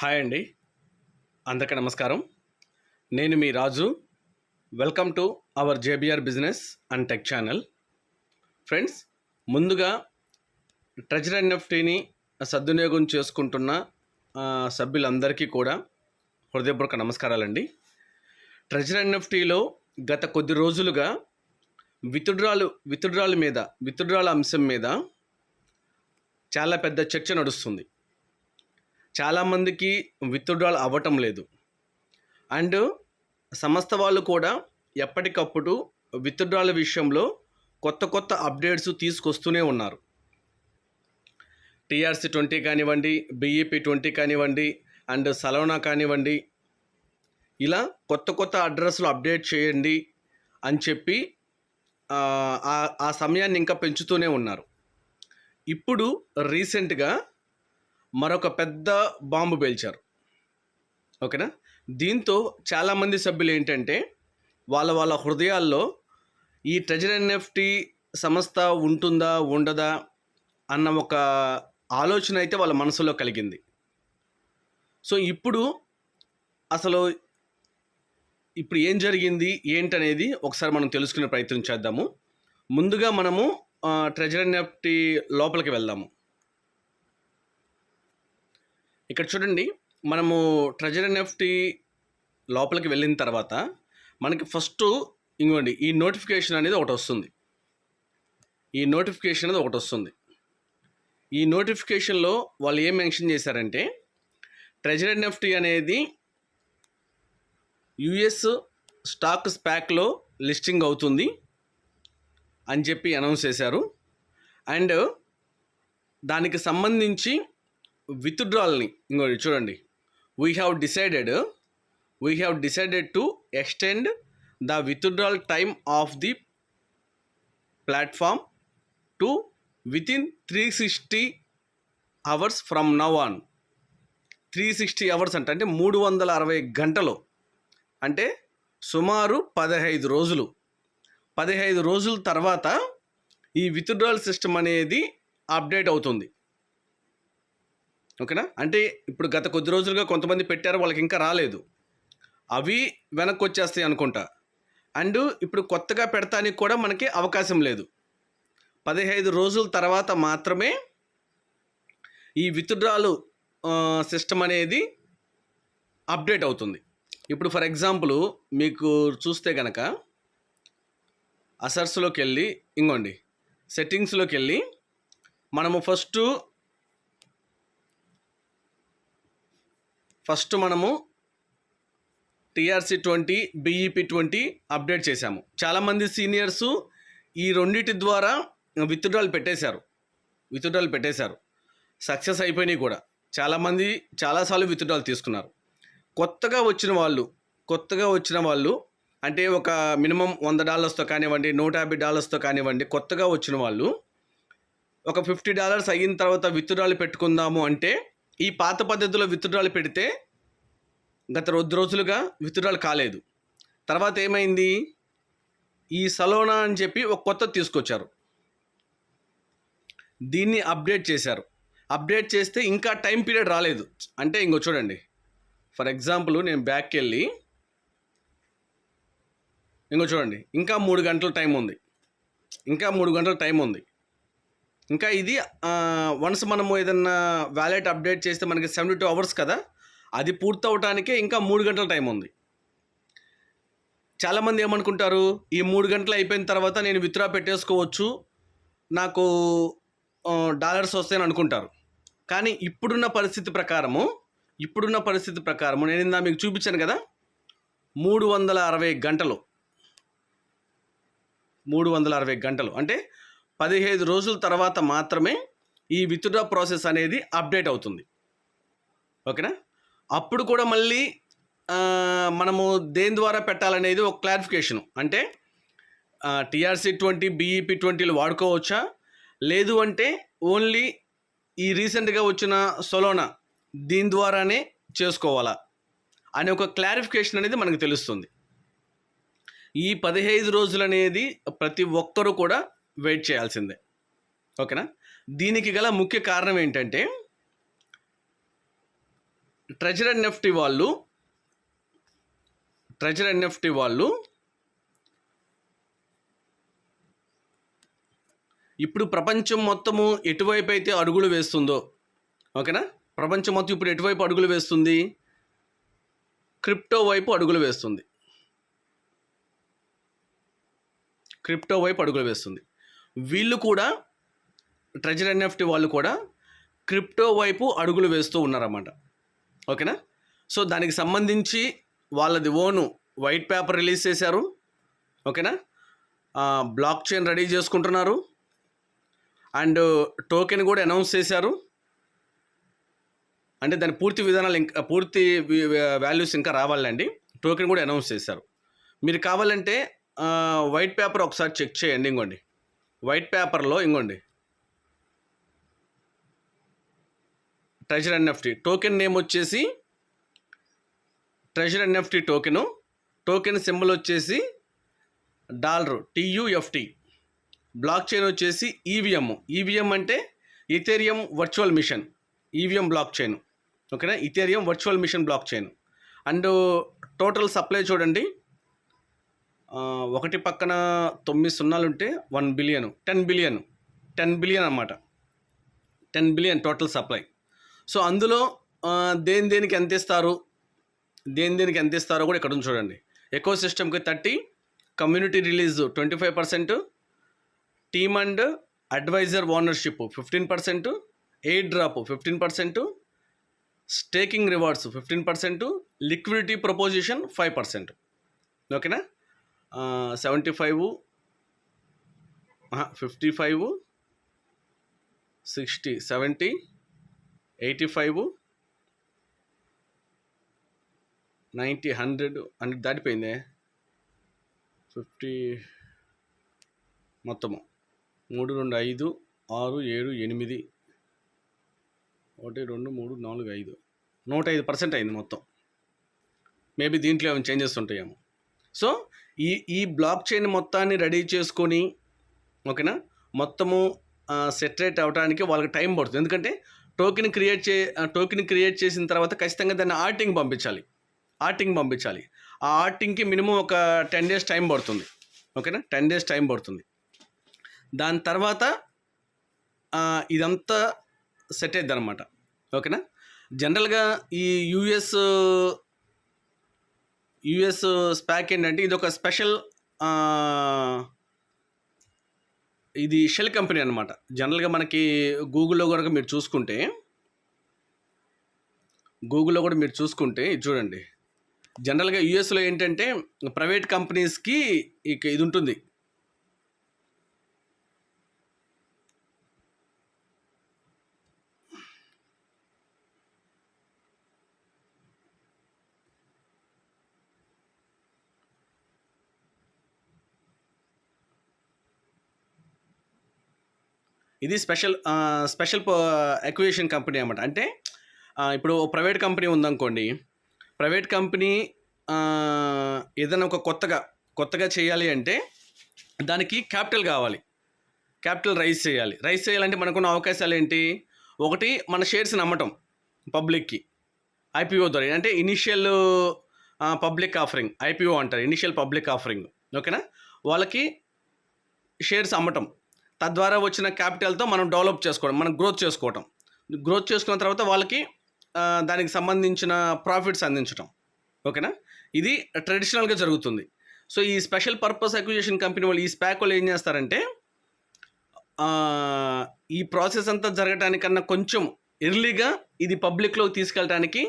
Hi అండి. అందరికీ నమస్కారం. నేను మీ Raju. Welcome to our JBR business and tech channel friends ముందుగా ట్రెజర్ ఎన్ఎఫ్టీని సద్వినియోగం చేసుకుంటున్న సభ్యులందరికీ కూడా హృదయపూర్వక నమస్కారాలండి. ట్రెజర్ ఎన్ఎఫ్టీలో గత కొద్ది రోజులుగా విత్డ్రాలు విత్డ్రాల మీద విత్డ్రాల అంశం మీద చాలా పెద్ద చర్చ నడుస్తుంది. చాలామందికి విత్డ్రాల్ అవ్వటం లేదు. అండ్ సంస్థ వాళ్ళు కూడా ఎప్పటికప్పుడు విత్డ్రాల విషయంలో కొత్త కొత్త అప్డేట్స్ తీసుకొస్తూనే ఉన్నారు. టీఆర్సీ ట్వంటీ కానివ్వండి బీఈపీ ట్వంటీ కానివ్వండి అండ్ సలోనా కానివ్వండి ఇలా కొత్త కొత్త అడ్రస్లు అప్డేట్ చేయండి అని చెప్పి ఆ, ఆ సమయాన్ని ఇంకా పెంచుతూనే ఉన్నారు. ఇప్పుడు రీసెంట్గా మరొక పెద్ద బాంబు పేల్చారు. ఓకేనా? దీంతో చాలామంది సభ్యులు ఏంటంటే వాళ్ళ వాళ్ళ హృదయాల్లో ఈ ట్రెజర్ ఎన్ఎఫ్టీ సంస్థ ఉంటుందా ఉండదా అన్న ఒక ఆలోచన అయితే వాళ్ళ మనసులో కలిగింది. సో ఇప్పుడు అసలు ఇప్పుడు ఏం జరిగింది ఏంటనేది ఒకసారి మనం తెలుసుకునే ప్రయత్నం చేద్దాము. ముందుగా మనము ట్రెజర్ ఎన్ఎఫ్టీ లోపలికి వెళ్దాము. ఇక్కడ చూడండి మనము ట్రెజర్ ఎన్ఎఫ్టీ లోపలికి వెళ్ళిన తర్వాత మనకి ఫస్ట్ ఇంకోండి ఈ నోటిఫికేషన్ అనేది ఒకటి వస్తుంది. ఈ నోటిఫికేషన్ అనేది ఒకటి వస్తుంది. ఈ నోటిఫికేషన్లో వాళ్ళు ఏం మెన్షన్ చేశారంటే ట్రెజర్ ఎన్ఎఫ్టీ అనేది యుఎస్ స్టాక్ స్పాక్లో లిస్టింగ్ అవుతుంది అని చెప్పి అనౌన్స్ చేశారు. అండ్ దానికి సంబంధించి విత్డ్రాల్ని ఇంకోటి చూడండి. We have decided we have decided to extend the withdrawal time of the platform to within three sixty hours from now on three sixty hours అంటే అంటే మూడు వందల అరవై గంటలు. అంటే సుమారు పదహైదు రోజులు. పదిహేను రోజుల తర్వాత ఈ విత్డ్రాల్ సిస్టమ్ అనేది అప్డేట్ అవుతుంది. ఓకేనా? అంటే ఇప్పుడు గత కొద్ది రోజులుగా కొంతమంది పెట్టారు వాళ్ళకి ఇంకా రాలేదు. అవి వెనక్కి వచ్చేస్తాయి అనుకుంటా. అండ్ ఇప్పుడు కొత్తగా పెడతానికి కూడా మనకి అవకాశం లేదు. పదిహేను రోజుల తర్వాత మాత్రమే ఈ విత్డ్రాలు సిస్టమ్ అనేది అప్డేట్ అవుతుంది. ఇప్పుడు ఫర్ ఎగ్జాంపుల్ మీకు చూస్తే కనుక అసర్స్లోకి వెళ్ళి ఇంకోండి సెట్టింగ్స్లోకి వెళ్ళి మనము ఫస్ట్ ఫస్ట్ మనము TRC twenty BEP twenty update చేశాము. చాలామంది సీనియర్స్ ఈ రెండింటి ద్వారా విత్డ్రాల్ పెట్టేశారు. విత్డ్రాల్ పెట్టేశారు. సక్సెస్ అయిపోయినాయి కూడా. చాలామంది చాలాసార్లు విత్డ్రాల్ తీసుకున్నారు. కొత్తగా వచ్చిన వాళ్ళు కొత్తగా వచ్చిన వాళ్ళు అంటే ఒక మినిమం వంద డాలర్స్తో కానివ్వండి నూట యాభై డాలర్స్తో కానివ్వండి కొత్తగా వచ్చిన వాళ్ళు ఒక ఫిఫ్టీ డాలర్స్ అయిన తర్వాత విత్డ్రాలు పెట్టుకుందాము అంటే ఈ పాత పద్ధతిలో విత్డ్రాలు పెడితే గత రెండు రోజులుగా విత్డ్రాలు కాలేదు. తర్వాత ఏమైంది? ఈ సలోనా అని చెప్పి ఒక కొత్త తీసుకొచ్చారు. దీన్ని అప్డేట్ చేశారు. అప్డేట్ చేస్తే ఇంకా టైం పీరియడ్ రాలేదు. అంటే ఇంకో చూడండి. ఫర్ ఎగ్జాంపుల్ నేను బ్యాక్కి వెళ్ళి ఇంకో చూడండి. ఇంకా మూడు గంటల టైం ఉంది. ఇంకా మూడు గంటల టైం ఉంది. ఇంకా ఇది వన్స్ మనము ఏదన్నా వ్యాలెట్ అప్డేట్ చేస్తే మనకి సెవెంటీ టూ అవర్స్ కదా అది పూర్తవటానికే ఇంకా మూడు గంటల టైం ఉంది. చాలామంది ఏమనుకుంటారు ఈ మూడు గంటలు అయిపోయిన తర్వాత నేను విత్డ్రా పెట్టేసుకోవచ్చు నాకు డాలర్స్ వస్తాయని అనుకుంటారు. కానీ ఇప్పుడున్న పరిస్థితి ప్రకారము ఇప్పుడున్న పరిస్థితి ప్రకారము నేను ఇందా మీకు చూపించాను కదా మూడు వందల అరవై గంటలు. మూడు వందల అరవై గంటలు. అంటే పదిహేను రోజుల తర్వాత మాత్రమే ఈ విత్డ్రా ప్రాసెస్ అనేది అప్డేట్ అవుతుంది. ఓకేనా? అప్పుడు కూడా మళ్ళీ మనము దేని ద్వారా పెట్టాలనేది ఒక క్లారిఫికేషన్. అంటే టీఆర్సీ ట్వంటీ బీఈపీ ట్వంటీలు వాడుకోవచ్చా? లేదు అంటే ఓన్లీ ఈ రీసెంట్గా వచ్చిన సొలోనా దీని ద్వారానే చేసుకోవాలా? అనే ఒక క్లారిఫికేషన్ అనేది మనకు తెలుస్తుంది. ఈ పదిహేను రోజులు అనేది ప్రతి ఒక్కరూ కూడా వెయిట్ చేయాల్సిందే. ఓకేనా? దీనికి గల ముఖ్య కారణం ఏంటంటే ట్రెజర్ ఎన్ఎఫ్టీ వాళ్ళు ట్రెజర్ ఎన్ఎఫ్టీ వాళ్ళు ఇప్పుడు ప్రపంచం మొత్తము ఎటువైపు అయితే అడుగులు వేస్తుందో ఓకేనా? ప్రపంచం మొత్తం ఇప్పుడు ఎటువైపు అడుగులు వేస్తుంది? క్రిప్టో వైపు అడుగులు వేస్తుంది. క్రిప్టో వైపు అడుగులు వేస్తుంది. వీళ్ళు కూడా ట్రెజర్ ఎన్ఎఫ్టీ వాళ్ళు కూడా క్రిప్టో వైపు అడుగులు వేస్తూ ఉన్నారన్నమాట. ఓకేనా? సో దానికి సంబంధించి వాళ్ళది ఓను వైట్ పేపర్ రిలీజ్ చేశారు. ఓకేనా? బ్లాక్ చైన్ రెడీ చేసుకుంటున్నారు. అండ్ టోకెన్ కూడా అనౌన్స్ చేశారు. అంటే దాని పూర్తి విధానాలు ఇంకా పూర్తి వాల్యూస్ ఇంకా రావాలండి. టోకెన్ కూడా అనౌన్స్ చేశారు. మీరు కావాలంటే వైట్ పేపర్ ఒకసారి చెక్ చేయండి ఇంకోండి. వైట్ పేపర్లో ఇంకోండి. ట్రెజర్ ఎన్ఎఫ్టీ టోకెన్ నేమ్ వచ్చేసి treasure NFT token token symbol వచ్చేసి డాలరు టీయుఎఫ్టీ బ్లాక్ చైన్ వచ్చేసి ఈవీఎం ఈవీఎం అంటే Ethereum virtual machine EVM blockchain ఓకేనా Ethereum virtual machine blockchain and total supply చూడండి. ఒకటి పక్కన తొమ్మిది సున్నాలు ఉంటే one billion ten billion ten billion అన్నమాట. Ten billion total supply. So అందులో దేని దేనికి ఎంత ఇస్తారు? దేని దేనికి ఎంత ఇస్తారో కూడా ఇక్కడ ఉంది చూడండి. ఎకో సిస్టమ్కి thirty community release twenty five percent team and advisor ownership fifteen percent airdrop fifteen percent staking rewards fifteen percent liquidity proposition five percent. ఓకేనా? Seventy five fifty five sixty seventy eighty five ninety hundred hundred దాటిపోయిందే. Fifty మొత్తము. మూడు రెండు ఐదు ఆరు ఏడు ఎనిమిది. ఒకటి రెండు మూడు నాలుగు ఐదు. నూట ఐదు పర్సెంట్ అయింది మొత్తం. మేబీ దీంట్లో ఏమైనా చేంజెస్ ఉంటాయేమో. సో ఈ ఈ బ్లాక్ చైన్ మొత్తాన్ని రెడీ చేసుకొని ఓకేనా? మొత్తము సెటరేట్ అవ్వడానికి వాళ్ళకి టైం పడుతుంది. ఎందుకంటే టోకెన్ క్రియేట్ చే టోకెన్ క్రియేట్ చేసిన తర్వాత ఖచ్చితంగా దాన్ని ఆర్టింగ్ పంపించాలి. ఆర్టింగ్ పంపించాలి. ఆ ఆర్టింగ్కి మినిమం ఒక టెన్ డేస్ టైం పడుతుంది. ఓకేనా? టెన్ డేస్ టైం పడుతుంది. దాని తర్వాత ఇదంతా సెట్ అవుద్ది అనమాట ఓకేనా? జనరల్గా ఈ యుఎస్ యుఎస్ స్పాక్ ఏంటంటే ఇది ఒక స్పెషల్ ఇది షెల్ కంపెనీ అనమాట జనరల్గా మనకి గూగుల్లో కనుక మీరు చూసుకుంటే గూగుల్లో కూడా మీరు చూసుకుంటే చూడండి. జనరల్గా యుఎస్లో ఏంటంటే ప్రైవేట్ కంపెనీస్కి ఇక ఇది ఉంటుంది. ఇది స్పెషల్ స్పెషల్ ఎక్వేషన్ కంపెనీ అనమాట అంటే ఇప్పుడు ప్రైవేట్ కంపెనీ ఉందనుకోండి. ప్రైవేట్ కంపెనీ ఏదైనా ఒక కొత్తగా కొత్తగా చేయాలి అంటే దానికి క్యాపిటల్ కావాలి. క్యాపిటల్ రైజ్ చేయాలి. రైజ్ చేయాలంటే మనకున్న అవకాశాలు ఏంటి? ఒకటి మన షేర్స్ని అమ్మటం పబ్లిక్కి. ఐపీఓ ద్వారా. అంటే ఇనిషియల్ పబ్లిక్ ఆఫరింగ్. ఐపీఓ అంటారు ఇనిషియల్ పబ్లిక్ ఆఫరింగ్. ఓకేనా? వాళ్ళకి షేర్స్ అమ్మటం. తద్వారా వచ్చిన క్యాపిటల్తో మనం డెవలప్ చేసుకోవడం మనం గ్రోత్ చేసుకోవటం. గ్రోత్ చేసుకున్న తర్వాత వాళ్ళకి దానికి సంబంధించిన ప్రాఫిట్స్ అందించడం ఓకేనా? ఇది ట్రెడిషనల్గా జరుగుతుంది. సో ఈ స్పెషల్ పర్పస్ అక్విజిషన్ కంపెనీ వాళ్ళు ఈ స్పాక్ వాళ్ళు ఏం చేస్తారంటే ఈ ప్రాసెస్ అంతా జరగటానికన్నా కొంచెం ఎర్లీగా ఇది పబ్లిక్లోకి తీసుకెళ్ళడానికి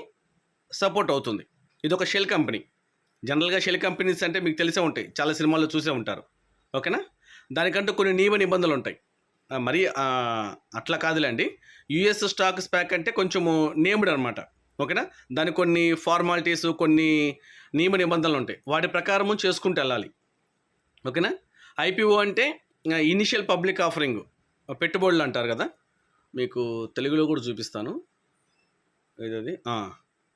సపోర్ట్ అవుతుంది. ఇది ఒక షెల్ కంపెనీ జనరల్గా షెల్ కంపెనీస్ అంటే మీకు తెలిసే ఉంటాయి. చాలా సినిమాల్లో చూసే ఉంటారు. ఓకేనా? దానికంటూ కొన్ని నియమ నిబంధనలు ఉంటాయి మరి అట్లా కాదులేండి. యుఎస్ స్టాక్ స్పాక్ అంటే కొంచెము నేమ్డ్ అనమాట ఓకేనా? దాని కొన్ని ఫార్మాలిటీస్ కొన్ని నియమ నిబంధనలు ఉంటాయి వాటి ప్రకారము చేసుకుంటూ వెళ్ళాలి. ఓకేనా? ఐపీఓ అంటే ఇనిషియల్ పబ్లిక్ ఆఫరింగ్. పెట్టుబడులు అంటారు కదా? మీకు తెలుగులో కూడా చూపిస్తాను. ఇది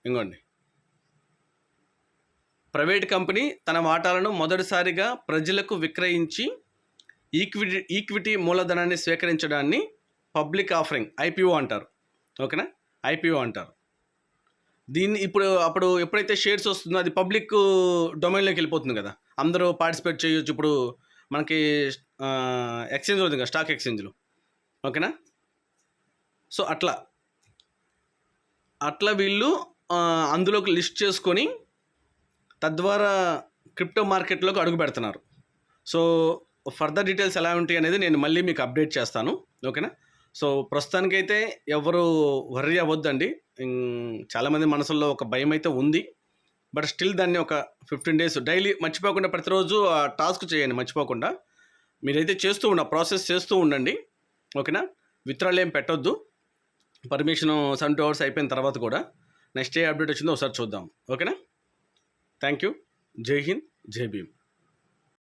ఇంకోండి ప్రైవేట్ కంపెనీ తన వాటాలను మొదటిసారిగా ప్రజలకు విక్రయించి ఈక్విటీ ఈక్విటీ మూలధనాన్ని స్వీకరించడాన్ని పబ్లిక్ ఆఫరింగ్ ఐపీఓ అంటారు. ఓకేనా? ఐపీఓ అంటారు. దీన్ని ఇప్పుడు అప్పుడు ఎప్పుడైతే షేర్స్ వస్తుందో అది పబ్లిక్ డొమైన్లోకి వెళ్ళిపోతుంది కదా. అందరూ పార్టిసిపేట్ చేయొచ్చు ఇప్పుడు మనకి ఎక్స్చేంజ్ ఉంది కదా స్టాక్ ఎక్స్చేంజ్లో. ఓకేనా? సో అట్లా. అట్లా వీళ్ళు అందులోకి లిస్ట్ చేసుకొని తద్వారా క్రిప్టో మార్కెట్లోకి అడుగు పెడుతున్నారు. సో ఫర్దర్ డీటెయిల్స్ ఎలా ఉంటాయి అనేది నేను మళ్ళీ మీకు అప్డేట్ చేస్తాను. ఓకేనా? సో ప్రస్తుతానికైతే ఎవరు వర్రీ అవ్వద్దండి. చాలామంది మనసుల్లో ఒక భయం అయితే ఉంది. బట్ స్టిల్ దాన్ని ఒక ఫిఫ్టీన్ డేస్ డైలీ మర్చిపోకుండా ప్రతిరోజు ఆ టాస్క్ చేయండి మర్చిపోకుండా. మీరైతే చేస్తూ ఉండ ప్రాసెస్ చేస్తూ ఉండండి. ఓకేనా? విత్రాలు ఏం పెట్టొద్దు. పర్మిషన్ సెవెన్ టూ అవర్స్ అయిపోయిన తర్వాత కూడా నెక్స్ట్ ఏ అప్డేట్ వచ్చిందో ఒకసారి చూద్దాం. ఓకేనా? Thank you. జై హింద్ జై భీమ్.